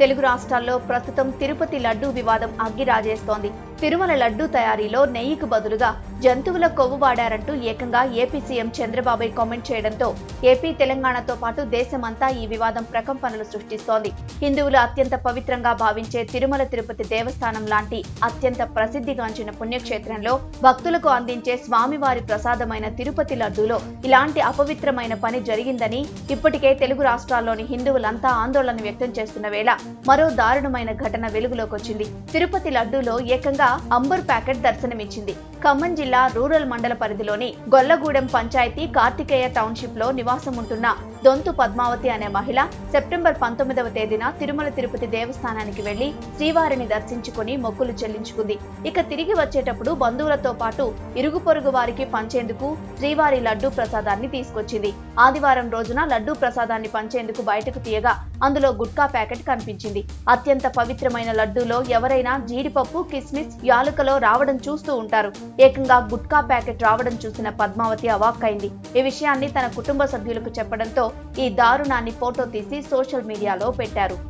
తెలుగు రాష్ట్రాల్లో ప్రస్తుతం తిరుపతి లడ్డూ వివాదం అగ్గిరాజేస్తోంది. తిరుమల లడ్డు తయారీలో నెయ్యికి బదులుగా జంతువుల కొవ్వు వాడారంటూ ఏకంగా A P C M Chandrababu comment చేయడంతో ఏపీ తెలంగాణతో పాటు దేశమంతా ఈ వివాదం ప్రకంపనలు సృష్టిస్తోంది. హిందువులు అత్యంత పవిత్రంగా భావించే తిరుమల తిరుపతి దేవస్థానం లాంటి అత్యంత ప్రసిద్ధిగాంచిన పుణ్యక్షేత్రంలో భక్తులకు అందించే స్వామివారి ప్రసాదమైన తిరుపతి లడ్డూలో ఇలాంటి అపవిత్రమైన పని జరిగిందని ఇప్పటికే తెలుగు రాష్ట్రాల్లోని హిందువులంతా ఆందోళన వ్యక్తం చేస్తున్న వేళ మరో దారుణమైన ఘటన వెలుగులోకి వచ్చింది తిరుపతి లడ్డూలో ఏకంగా అంబర్ ప్యాకెట్ దర్శనమిచ్చింది. ఖమ్మం జిల్లా రూరల్ మండల పరిధిలోని గొల్లగూడెం పంచాయతీ కార్తికేయ టౌన్షిప్లో నివాసం ఉంటున్న దొంతు పద్మావతి అనే మహిళ సెప్టెంబర్ పంతొమ్మిదవ తేదీన తిరుమల తిరుపతి దేవస్థానానికి వెళ్ళి శ్రీవారిని దర్శించుకుని మొక్కులు చెల్లించుకుంది. ఇక తిరిగి వచ్చేటప్పుడు బంధువులతో పాటు ఇరుగు పొరుగు వారికి పంచేందుకు శ్రీవారి లడ్డూ ప్రసాదాన్ని తీసుకొచ్చింది. ఆదివారం రోజున లడ్డూ ప్రసాదాన్ని పంచేందుకు బయటకు తీయగా అందులో గుట్కా ప్యాకెట్ కనిపించింది. అత్యంత పవిత్రమైన లడ్డూలో ఎవరైనా జీడిపప్పు కిస్మిస్ యాలుకలో రావడం చూస్తూ ఉంటారు. ఏకంగా గుట్కా ప్యాకెట్ రావడం చూసిన పద్మావతి అవాక్కైంది. ఈ విషయాన్ని తన కుటుంబ సభ్యులకు చెప్పడంతో ఈ దారుణాన్ని ఫోటో తీసి సోషల్ మీడియాలో పెట్టారు.